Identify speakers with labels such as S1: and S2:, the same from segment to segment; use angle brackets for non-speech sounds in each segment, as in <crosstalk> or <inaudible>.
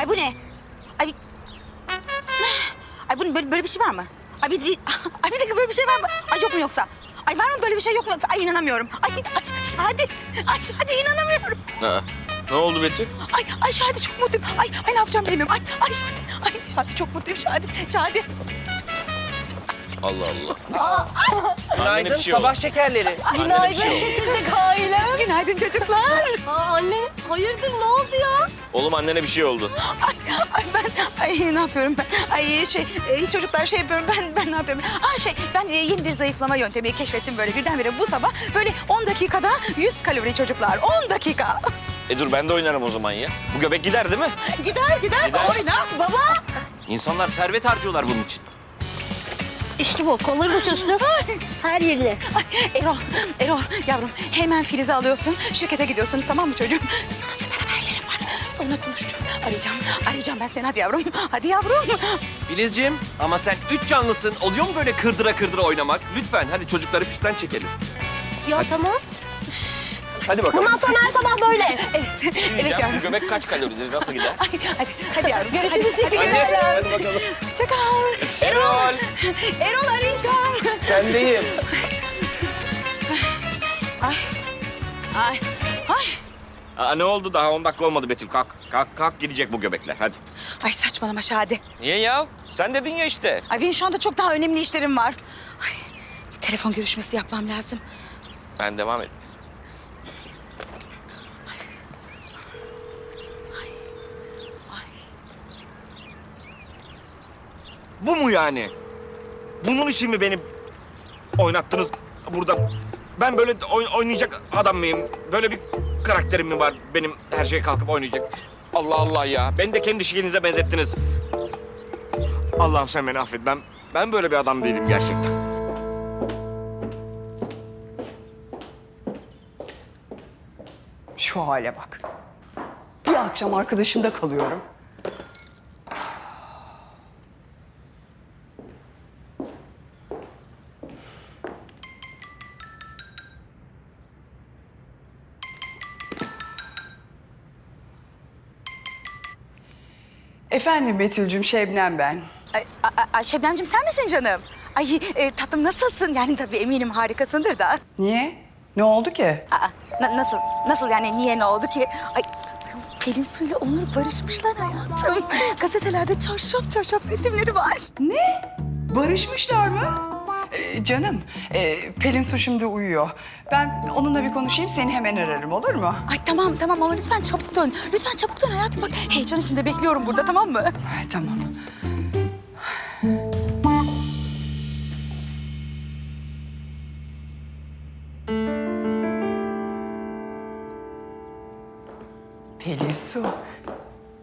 S1: Ay bu ne? Ay, ay bunun böyle, böyle bir şey var mı? Ay bir, bir, <laughs> ay bir dakika böyle bir şey var mı? Ay yok mu yoksa? Ay var mı böyle bir şey yok mu? Ay inanamıyorum. Ay, ay Şadi. Ay Şadi inanamıyorum.
S2: Ha. Ne oldu Betül?
S1: Ay, ay Şadi çok mutluyum. Ay, ay ne yapacağım bilmiyorum. Ay, ay Şadi. Ay Şadi çok mutluyum Şadi. Şadi.
S2: Allah Allah.
S3: Günaydın
S2: şey oldu.
S3: sabah şekerleri.
S2: Annene bir şey
S4: çekirdek ailem.
S1: Günaydın çocuklar.
S4: Aa, anne hayırdır ne oldu ya?
S2: Oğlum annene bir şey oldu.
S1: Ay, ay ben ay ne yapıyorum ben? Ay şey e, çocuklar şey yapıyorum ben ben ne yapıyorum? Ha şey ben e, yeni bir zayıflama yöntemi keşfettim böyle birdenbire bu sabah böyle 10 dakikada 100 kalori çocuklar 10 dakika.
S2: E dur ben de oynarım o zaman ya. Bu göbek gider değil mi?
S1: Gider gider,
S2: Gider.
S1: oyna baba.
S2: İnsanlar servet harcıyorlar bunun için.
S4: İşte bu kolları da çalıştır. Her yerine.
S1: Ay, Erol, Erol yavrum hemen Filiz'i alıyorsun şirkete gidiyorsunuz tamam mı çocuğum? Sana. Sonra konuşacağız. Arayacağım, arayacağım ben seni hadi yavrum. Hadi yavrum.
S3: Filizciğim ama sen üç canlısın. Oluyor mu böyle kırdıra kırdıra oynamak? Lütfen hadi çocukları pistten çekelim.
S4: Ya tamam.
S3: Hadi bakalım.
S4: Bundan sonra her sabah böyle.
S2: Bir şey diyeceğim,
S1: yavrum.
S2: bu göbek kaç kaloridir, nasıl gider?
S1: Ay, hadi, hadi yavrum.
S4: Görüşürüz,
S1: Hadi, hadi,
S4: Çekin,
S1: görüşürüz.
S3: Hadi bakalım.
S1: Hoşça kal.
S3: Erol.
S1: Erol arayacağım.
S3: Sendeyim.
S2: Aa, ne oldu? Daha 10 dakika olmadı Betül. Kalk, kalk, kalk gidecek bu göbekler. Hadi.
S1: Ay saçmalama Şadi.
S2: Niye ya? Sen dedin ya işte.
S1: Ay benim şu anda çok daha önemli işlerim var. Ay, bir telefon görüşmesi yapmam lazım.
S2: Ben devam et. Bu mu yani? Bunun için mi beni oynattınız burada? Ben böyle oy- oynayacak adam mıyım? Böyle bir karakterim mi var benim her şeye kalkıp oynayacak? Allah Allah ya. Beni de kendi şiirinize benzettiniz. Allah'ım sen beni affet. Ben, ben böyle bir adam değilim gerçekten.
S5: Şu hale bak. Bir akşam arkadaşımda kalıyorum. Efendim Betül'cüm Şebnem ben.
S1: Ay, a- a- Şebnemciğim sen misin canım? Ay e, tatlım nasılsın? Yani tabii eminim harikasındır da.
S5: Niye? Ne oldu ki?
S1: Aa, na- nasıl? Nasıl yani niye ne oldu ki? Ay Pelin Su ile Onur barışmışlar hayatım. Gazetelerde çarşaf çarşaf resimleri var.
S5: Ne? Barışmışlar mı? Ee, canım, e, Pelin Su şimdi uyuyor. Ben onunla bir konuşayım, seni hemen ararım olur mu?
S1: Ay tamam tamam ama lütfen çabuk dön. Lütfen çabuk dön hayatım bak heyecan içinde bekliyorum burada tamam mı?
S5: Ay, tamam. Pelin Su.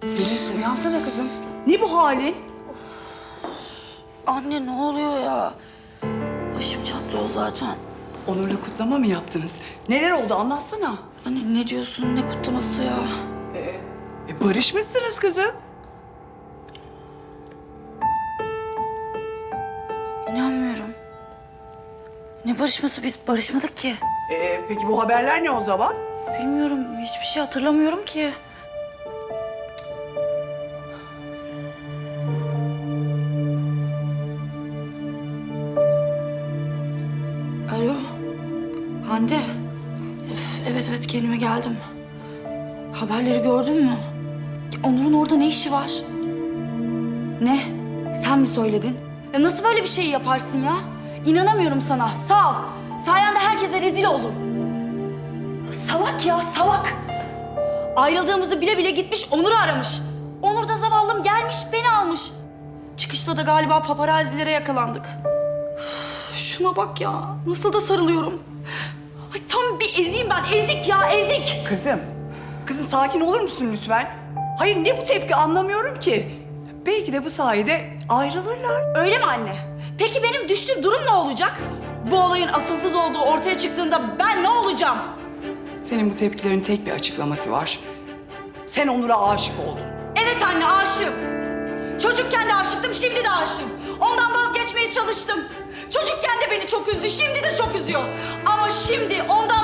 S5: Pelin Su uyansana kızım. Ne bu halin?
S1: Anne ne oluyor ya? Başım çatlıyor zaten.
S5: Onur'la kutlama mı yaptınız? Neler oldu anlatsana.
S1: Anne ne diyorsun ne kutlaması ya?
S5: E, barışmışsınız kızım.
S1: İnanmıyorum. Ne barışması biz barışmadık ki.
S5: E, peki bu haberler ne o zaman?
S1: Bilmiyorum hiçbir şey hatırlamıyorum ki. Hande. Öf, evet evet kendime geldim. Haberleri gördün mü? Onur'un orada ne işi var? Ne? Sen mi söyledin? Ya nasıl böyle bir şey yaparsın ya? İnanamıyorum sana. Sağ ol. Sayende herkese rezil oldum. Salak ya salak. Ayrıldığımızı bile bile gitmiş Onur'u aramış. Onur da zavallım gelmiş beni almış. Çıkışta da galiba paparazzilere yakalandık. Şuna bak ya nasıl da sarılıyorum. Eziyim ben ezik ya ezik.
S5: Kızım, kızım sakin olur musun lütfen? Hayır ne bu tepki anlamıyorum ki. Belki de bu sayede ayrılırlar.
S1: Öyle mi anne? Peki benim düştüğüm durum ne olacak? Bu olayın asılsız olduğu ortaya çıktığında ben ne olacağım?
S5: Senin bu tepkilerin tek bir açıklaması var. Sen Onur'a aşık oldun.
S1: Evet anne aşığım. Çocukken de aşıktım, şimdi de aşığım. Ondan vazgeçmeye çalıştım. Çocukken de beni çok üzdü, şimdi de çok üzüyor. Ama şimdi ondan